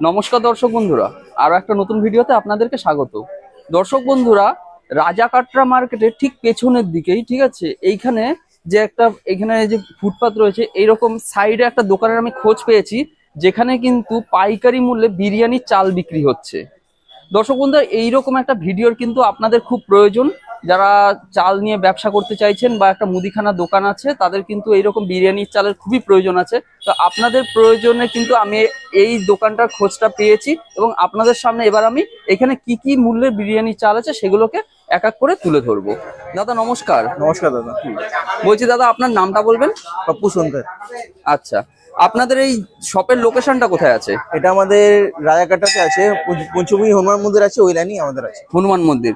নমস্কার দর্শক বন্ধুরা, আরও একটা নতুন ভিডিওতে আপনাদেরকে স্বাগত। দর্শক বন্ধুরা রাজাকাটরা মার্কেটের ঠিক পেছনের দিকেই, ঠিক আছে, এইখানে যে একটা, এখানে যে ফুটপাত রয়েছে, এইরকম সাইডে একটা দোকানের আমি খোঁজ পেয়েছি, যেখানে কিন্তু পাইকারি মূল্যে বিরিয়ানির চাল বিক্রি হচ্ছে। দর্শক বন্ধুরা, এইরকম একটা ভিডিওর কিন্তু আপনাদের খুব প্রয়োজন। যারা চাল নিয়ে ব্যবসা করতে চাইছেন বা একটা মুদিখানা দোকান আছে তাদের কিন্তু এইরকম বিরিয়ানির চালের খুবই প্রয়োজন আছে। তো আপনাদের প্রয়োজনে কিন্তু আমি এই দোকানটার খোঁজটা পেয়েছি এবং আপনাদের সামনে এবার আমি এখানে কি কি মূল্যের বিরিয়ানি চাল আছে সেগুলোকে এক এক করে তুলে ধরবো। দাদা নমস্কার। নমস্কার দাদা। বলছি দাদা আপনার নামটা বলবেন? পাপ্পু সোনকার আচ্ছা। আপনাদের এই শপের লোকেশনটা কোথায় আছে? এটা আমাদের রাজাকাটাতে আছে পঞ্চ- পঞ্চমী হনুমান মন্দির আছে ওই লাইনই আমাদের আছে। হনুমান মন্দির।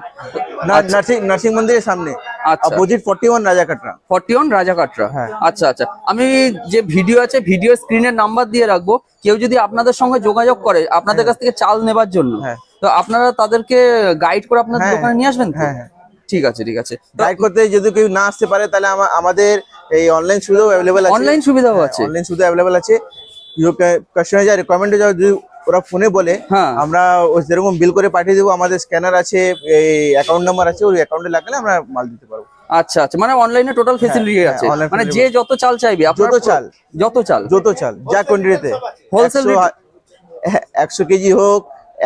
না নার্সিং নার্সিং মন্দিরের সামনে। আচ্ছা। Opposite forty one Rajakatra forty one Rajakatra হ্যাঁ। আচ্ছা আচ্ছা। আমি যে ভিডিও আছে ভিডিও স্ক্রিনের নাম্বার দিয়ে রাখব। কেউ যদি আপনাদের সঙ্গে যোগাযোগ করে আপনাদের কাছ থেকে চাল নেবার জন্য হ্যাঁ। তো আপনারা তাদেরকে গাইড করে আপনাদের হ্যাঁ, দোকানে নিয়ে আসবেন হ্যাঁ, হ্যাঁ। ঠিক আছে ঠিক আছে। গাইড করতে যদি কেউ না আসতে পারে তাহলে আমা- আমাদের এই অনলাইন সুবিধাও অ্যাভেলেবেল আছে। অনলাইন সুবিধাও আছে। অনলাইন সুবিধা অ্যাভেলেবেল আছে। কাস্টমার যা রিকোয়ারমেন্ট যদি ওরা ফোনে বলে হ্যাঁ। আমরা ওই যেরকম বিল করে পাঠিয়ে দেবো আমাদের স্ক্যানার আছে এই অ্যাকাউন্ট নাম্বার আছে ওই অ্যাকাউন্টে লাগালে আমরা মাল দিতে পারব। আচ্ছা আচ্ছা মানে অনলাইনে টোটাল ফেসিলিটি হ্যাঁ, আছে। মানে যে যত চাল চাইবে যত চাল। যত চাল। যত চাল যা কোয়ান্টিটিতে Wholesale rate? একশো কেজি হোক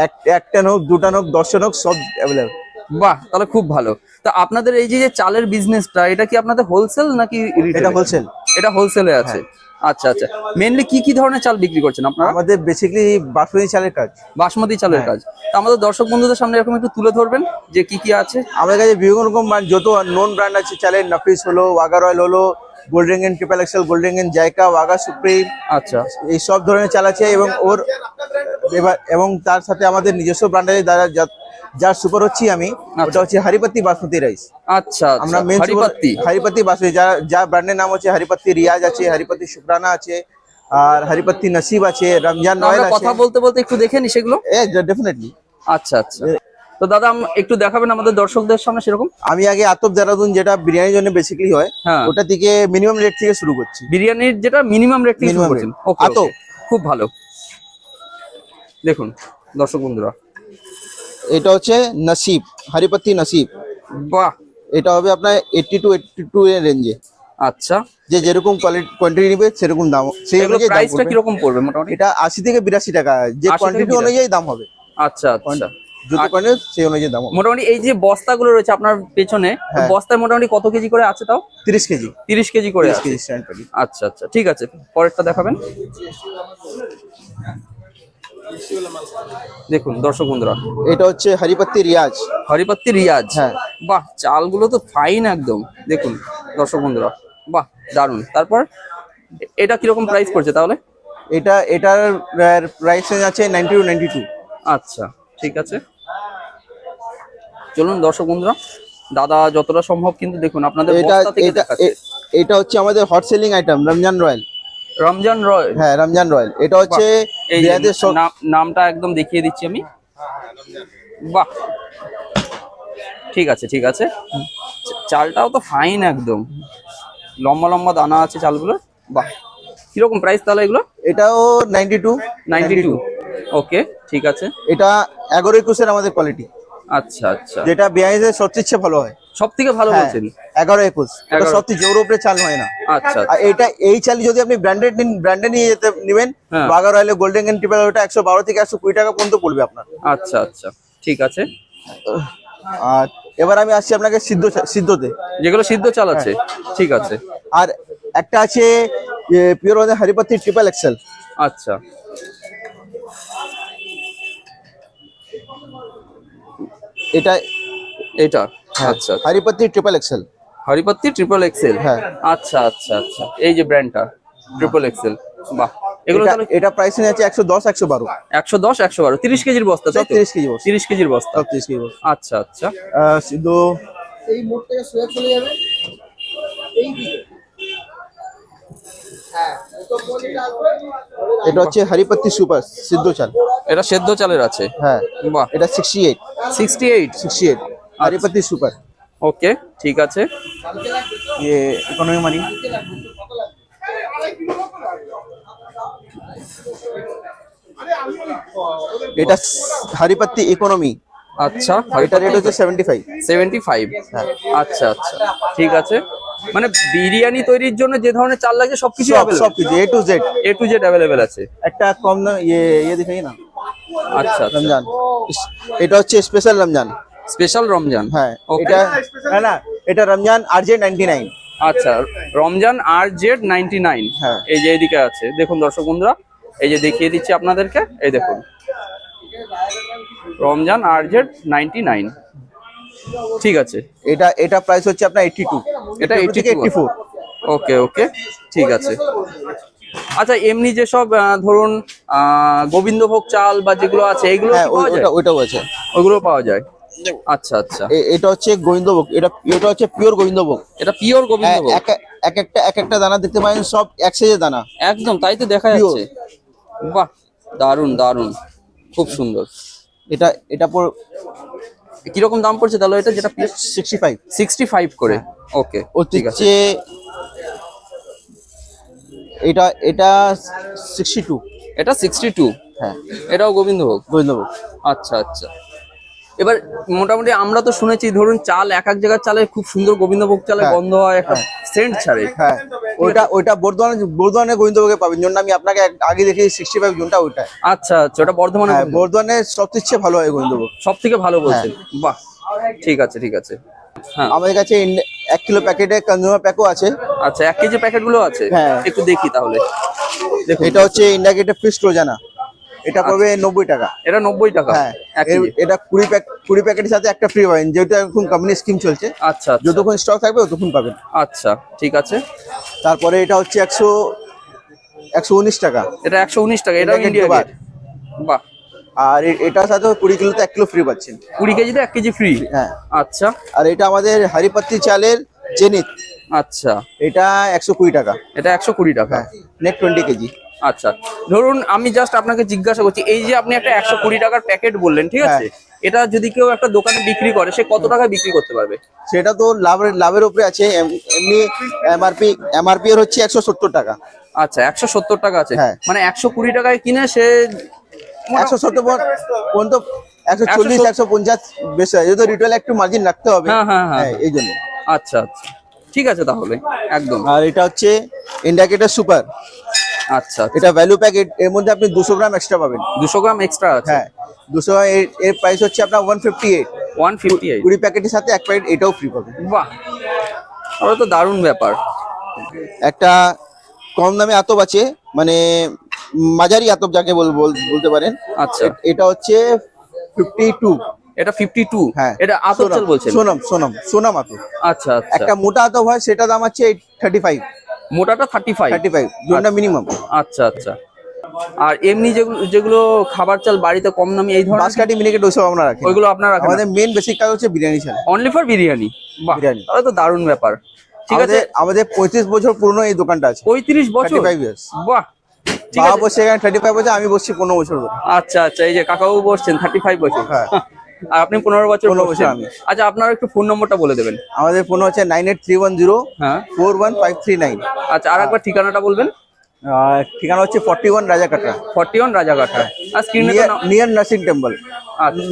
এক এক টন হোক দু টন হোক দশ টন হোক সব অ্যাভেলেবল বাহ তাহলে খুব ভালো। তা আপনাদের এই যে চালের বিজনেসটা এটা কি আপনাদের হোলসেল নাকি? এটা হোলসেল এটা হোলসেলে আছে। আচ্ছা আচ্ছা। মেনলি কি কি ধরনের চাল বিক্রি করছেন আপনারা? আমাদের বেসিক্যালি বাসমতি চালের কাজ। বাসমতি চালের কাজ। তা আমাদের দর্শক বন্ধুদের সামনে এরকম একটু তুলে ধরবেন যে কি কি আছে। আমাদের কাছে বিভিন্ন রকম যত নন ব্র্যান্ড আছে চালের নাফিস হলো ওয়াগার অয়েল হলো golden N triple excel golden N Zaika Wagah supreme. আচ্ছা। এই সব ধরনের চাল আছে এবং ওর এবার এবং তার সাথে আমাদের নিজস্ব ব্র্যান্ড আছে যারা যা- যার সুপার হচ্ছি আমি ওটা হচ্ছে হারিপাত্তি বাসমতি রাইস। আচ্ছা আমরা আমরা মেন হরিপাত্তি। হরিপত্তি বাসমতি যা যা ব্র্যান্ডের নাম হচ্ছে হরিপত্তি রিয়াজ আছে হরিপত্তি শুক্রানা আছে আর হরিপত্তি নসিব আছে রমজান আমরা আছে। কথা বলতে বলতে একটু দেখে নি সেগুলো? এ ডেফিনেটলি আচ্ছা আচ্ছা। তো দাদা একটু দেখাবেন আমাদের দর্শকদের সামনে সেরকম? আমি আগে আতপ দেরাদুন যেটা বিরিয়ানির জন্য বেসিক্যালি হয় হ্যাঁ। ওটা থেকে মিনিমাম রেট থেকে শুরু করছি। বিরিয়ানির যেটা মিনিমাম রেট থেকে শুরু করছেন। rate। ওকে আতো। ওকে। খুব ভালো। দেখুন দর্শক বন্ধুরা এটা হচ্ছে নসিব হরিপত্তি নসিব। বাহ। এটা হবে আপনার এইটটি টু এইটটি টু এর রেঞ্জে আচ্ছা। যে যেরকম কোয়ালিটি কোয়ান্টিটি নিবে সেরকম দাম সেই অনুযায়ী প্রাইসটা পড়বে। কীরকম পড়বে মোটামুটি? এটা আশি থেকে বিরাশি টাকা। যে কোয়ান্টিটি অনুযায়ী দাম হবে। আচ্ছা আচ্ছা। কোয়ান্টিটি সেই অনুযায়ী দাম মোটামুটি এই যে বস্তাগুলো রয়েছে আপনার পেছনে হ্যাঁ। বস্তায় মোটামুটি কত কেজি করে আছে তাও? তিরিশ কেজি। তিরিশ কেজি করে কেজি আচ্ছা আচ্ছা। ঠিক আছে পরেরটা দেখাবেন। দেখুন দর্শক বন্ধুরা। এটা হচ্ছে হরিপত্তি রিয়াজ। হরিপত্তি রিয়াজ। হ্যাঁ। বাহ চালগুলো তো ফাইন একদম। দেখুন দর্শক বন্ধুরা বাহ দারুণ তারপর এটা কীরকম প্রাইস পড়ছে তাহলে? এটা এটার প্রাইস রেঞ্জ আছে নাইনটি টু নাইনটি টু আচ্ছা ঠিক আছে। চলুন দর্শক বন্ধুরা দাদা যতটা সম্ভব কিন্তু দেখুন আপনাদের এটা এটা এটা হচ্ছে আমাদের hot selling item Ramzan royal Ramzan রয় হ্যাঁ রমজান রয়্যাল এটা হচ্ছে এই নামটা একদম দেখিয়ে দিচ্ছি আমি। বাহ। ঠিক আছে ঠিক আছে। চালটাও তো ফাইন একদম। লম্বা লম্বা দানা আছে চালগুলো বাহ। কীরকম প্রাইস তাহলে এগুলো? এটাও ninety two ninety two okay ঠিক আছে। এটা এগারো একুশের আমাদের কোয়ালিটি আচ্ছা আচ্ছা। যেটা বিআইএস সবচেয়ে ভালো হয়। সব থেকে ভালো হ্যাঁ, বলছেন? এগারো একুশ। এটা 11 সবচেয়ে জোর উপরে চাল হয় না। আচ্ছা আর এটা এই চালি যদি আপনি ব্র্যান্ডেড নিন ব্র্যান্ডে নিয়ে যেতে নেবেন। বাগার রয়্যালে গোল্ডেন এন্ড ট্রিপল ওটা একশো বারো থেকে একশো কুড়ি টাকা পর্যন্ত পড়বে আপনার। আচ্ছা আচ্ছা। ঠিক আছে। আর এবার আমি আসছি আপনাকে সিদ্ধ সিদ্ধতে। যেগুলো সিদ্ধ চাল আছে হ্যাঁ। ঠিক আছে। আর একটা আছে পিওর হরিপত্তি ট্রিপল এক্সেল আচ্ছা। এটা এটা। আচ্ছা Haripatti triple excel Haripatti triple excel হ্যাঁ। আচ্ছা আচ্ছা আচ্ছা। এই যে ব্র্যান্ডটা ট্রিপল এক্সেল বাহ। এগুলো এটা প্রাইস আছে একশো দশ একশো বারো। একশো দশ একশো বারো। তিরিশ কেজির বস্তা তাই সব তো? তিরিশ কেজি বস্তা। তিরিশ কেজির বস্তা। সব তিরিশ কেজি বস্তা। আচ্ছা আচ্ছা। আহ, সিদ্ধ এই মোড় থেকে সোজা চলে যাবে। এই দিকে। হ্যাঁ। এটা হচ্ছে হরিপত্তি সুপার সিদ্ধ চাল। এটা সেদ্ধ চালের আছে? হ্যাঁ। বাহ। এটা sixty eight sixty eight sixty eight Haripatti super. Okay ঠিক আছে। এ ইকোনমি মানি এটা হরিপত্তি ইকোনমি আচ্ছা এটা রেট হচ্ছে সেভেন্টি ফাইভ সেভেন্টি ফাইভ আচ্ছা আচ্ছা। ঠিক আছে। মানে বিরিয়ানি তৈরির জন্য যে ধরনের চাল লাগে সবকিছু সব সব A to Z A to Z available আছে। একটা কম দাম ইয়ে ইয়ে দেখাই না। আচ্ছা আচ্ছা। রমজান। এটা হচ্ছে স্পেশাল রমজান। স্পেশাল রমজান? হ্যাঁ এটা না না এটা Ramzan R J ninety nine আচ্ছা Ramzan R Z ninety nine হ্যাঁ। এই যে এইদিকে আছে দেখুন দর্শক বন্ধুরা এই যে দেখিয়ে দিচ্ছি আপনাদেরকে এই দেখুন। Ramzan R Z ninety nine ঠিক আছে। এটা এটা প্রাইস হচ্ছে আপনার এইটটি টু এটা এইটি এইটটি ফোর ওকে ওকে ঠিক আছে। আচ্ছা এমনি যেসব আহ, ধরুন আহ, গোবিন্দভোগ চাল বা যেগুলো আছে এগুলো হ্যাঁ পাওয়া যায়? ওইটাও আছে। ওগুলো পাওয়া যায়? আচ্ছা আচ্ছা। এটা হচ্ছে গোবিন্দভোগ। এটা এটা হচ্ছে পিওর গোবিন্দভোগ। এটা পিওর হ্যাঁ, গোবিন্দভোগ? এক এক একটা এক একটা দানা দেখতে পাবেন সব এক সাইজের দানা। একদম তাই তো দেখা. যাচ্ছে। বাহ দারুণ দারুণ খুব সুন্দর। এটা এটা পর কীরকম দাম পড়ছে তাহলে এটা যেটা সিক্সটি ফাইভ সিক্সটি ফাইভ করে ওকে ও ঠিক আছে। এটা এটা সিক্সটি টু এটা সিক্সটি টু হ্যাঁ। এটাও গোবিন্দভোগ? গোবিন্দভোগ। আচ্ছা আচ্ছা। এবার মোটামুটি আমরা তো শুনেছি ধরুন চাল এক এক জায়গার চালে খুব সুন্দর গোবিন্দভোগ চালের হ্যাঁ। গন্ধ হয় একটা সেন্ট ছাড়ে। হ্যাঁ। ওইটা ওইটা বর্ধমানে বর্ধমানে গোবিন্দভোগে পাবেন। জন্য আমি আপনাকে আগে দেখি সিক্সটি ফাইভ জনটা ওইটা। আচ্ছা আচ্ছা ওটা বর্ধমানে হ্যাঁ বর্ধমানে সবচেয়ে ভালো হয় গোবিন্দভোগ। সব থেকে ভালো বলছেন। বাহ ঠিক আছে ঠিক আছে। হ্যাঁ। আমাদের কাছে এক কিলো প্যাকেটে কনজিউমার প্যাকও আছে। আচ্ছা এক কেজি প্যাকেটগুলো আছে? হ্যাঁ। একটু দেখি তাহলে। এটা হচ্ছে ইন্ডিকেটেড ফিস রোজানা এটা পড়বে নব্বই টাকা। এটা নব্বই টাকা? হ্যাঁ। এটা কুড়ি প্যাক কুড়ি প্যাকেটের সাথে একটা ফ্রি পাবেন যেটা এখন কোম্পানি স্কিম চলছে। আচ্ছা আচ্ছা। যতক্ষণ স্টক থাকবে ততক্ষণ পাবেন। আচ্ছা ঠিক আছে। তারপরে এটা হচ্ছে একশো একশো উনিশ টাকা। এটা একশো উনিশ টাকা এটা ইন্ডিয়া বাহ। আর এটার সাথে কুড়ি কিলোতে এক কিলো ফ্রি পাচ্ছেন। কুড়ি কেজিতে এক কেজি ফ্রি হ্যাঁ। আচ্ছা। আর এটা আমাদের হারিপাত্তি চালের জেনিত আচ্ছা। এটা একশো কুড়ি টাকা। এটা একশো কুড়ি টাকা। হ্যাঁ নেট টোয়েন্টি কেজি। আচ্ছা। ধরুন আমি জাস্ট আপনাকে জিজ্ঞাসা করছি এই যে আপনি একটা একশো কুড়ি টাকার প্যাকেট বললেন ঠিক আছে? এটা যদি কেউ একটা দোকানে বিক্রি করে সে কত টাকা বিক্রি করতে পারবে? সেটা তো লাভের লাভের উপরে আছে। এমনি এমআরপি এমআরপি এর হচ্ছে একশো সত্তর টাকা। আচ্ছা একশো সত্তর টাকা আছে। হ্যাঁ। মানে একশো কুড়ি টাকায় কিনে সে একশো সত্তর পর্যন্ত একশো চল্লিশ একশো পঞ্চাশ বেশি হয়। যেহেতু রিটেল একটু মার্জিন রাখতে হবে। হ্যাঁ, হ্যাঁ, হ্যাঁ। এই জন্য। আচ্ছা আচ্ছা। ঠিক আছে তাহলে একদম। আর এটা হচ্ছে ইন্ডিকেটার সুপার আচ্ছা এটা ভ্যালু প্যাকেট এর মধ্যে আপনি দুশো গ্রাম এক্সট্রা পাবেন। দুশো গ্রাম এক্সট্রা আছে? হ্যাঁ দুশো এর প্রাইস হচ্ছে আপনার one fifty eight one fifty eight কুড়ি প্যাকেটের সাথে এক প্যাকেট এটাও ফ্রি পাবেন। বাহ! ওটা তো দারুণ ব্যাপার। একটা কম দামে আতপ আছে মানে মাঝারি আতপ যাকে বল- বল- বলতে পারেন। আচ্ছা। এটা হচ্ছে ফিফটি টু এটা ফিফটি টু হ্যাঁ। এটা আতপ চাল বলছেন? সোনাম সোনাম সোনাম আতপ। আচ্ছা আচ্ছা। একটা মোটা আতপ হয় সেটা দাম আছে থার্টি ফাইভ মোটাটা থার্টি ফাইভ থার্টি ফাইভ জনটা মিনিমাম আচ্ছা আচ্ছা। আর এমনি যেগুলো যেগুলো খাবার চাল বাড়িতে কম দামি এই ধরনের? বাসকাটি মিনিকেট ওইসব আমরা রাখি। ওইগুলো আপনারা রাখেন আমাদের মেন বেসিক কাজ হচ্ছে বিরিয়ানি চাল অনলি ফর বিরিয়ানি? বিরিয়ানি। তাহলে তো দারুণ ব্যাপার। ঠিক আছে? আমাদের পঁয়ত্রিশ বছর পুরনো এই দোকানটা আছে। পঁয়ত্রিশ বছর? 35 years। বাহ ঠিক বাবা বসে এখানে থার্টি ফাইভ বছর আমি বসছি পনেরো বছর আচ্ছা আচ্ছা এই যে কাকাবাবু বসছেন থার্টি ফাইভ বছর। হ্যাঁ। আর আপনি পনেরো বছর 15 বছর আমি। আচ্ছা আপনার একটু ফোন নম্বরটা বলে দেবেন। আমাদের ফোন হচ্ছে nine eight three one zero হ্যাঁ। Four one five three nine আচ্ছা আর একবার ঠিকানাটা বলবেন? ঠিকানা হচ্ছে forty one Rajakata. Forty one Rajaghata আর স্ক্রিনে নিয়ার নার্সিং টেম্পল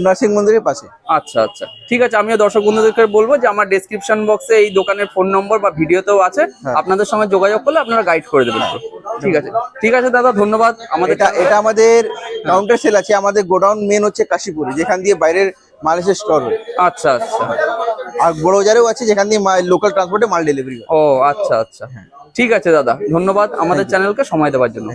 নার্সিং মন্দিরের পাশে। আচ্ছা আচ্ছা। ঠিক আছে আমিও দর্শক বন্ধুদেরকে বলব যে আমার ডেসক্রিপশন বক্সে এই দোকানের ফোন নম্বর বা ভিডিওতেও আছে। হ্যাঁ। আপনাদের সঙ্গে যোগাযোগ করলে আপনারা গাইড করে দেবেন। ঠিক আছে। ঠিক আছে দাদা ধন্যবাদ। আমাদের এটা আমাদের কাউন্টার সেল আছে আমাদের গোডাউন মেন হচ্ছে কাশীপুরে যেখান দিয়ে বাইরের মাল এসে স্টোর হয়। আচ্ছা আচ্ছা। আর বড় বাজারেও আছে যেখান দিয়ে লোকাল ট্রান্সপোর্টে মাল ডেলিভারি হয়। ও আচ্ছা আচ্ছা। ঠিক আছে দাদা ধন্যবাদ। আমাদের চ্যানেলকে সময় দেওয়ার জন্য।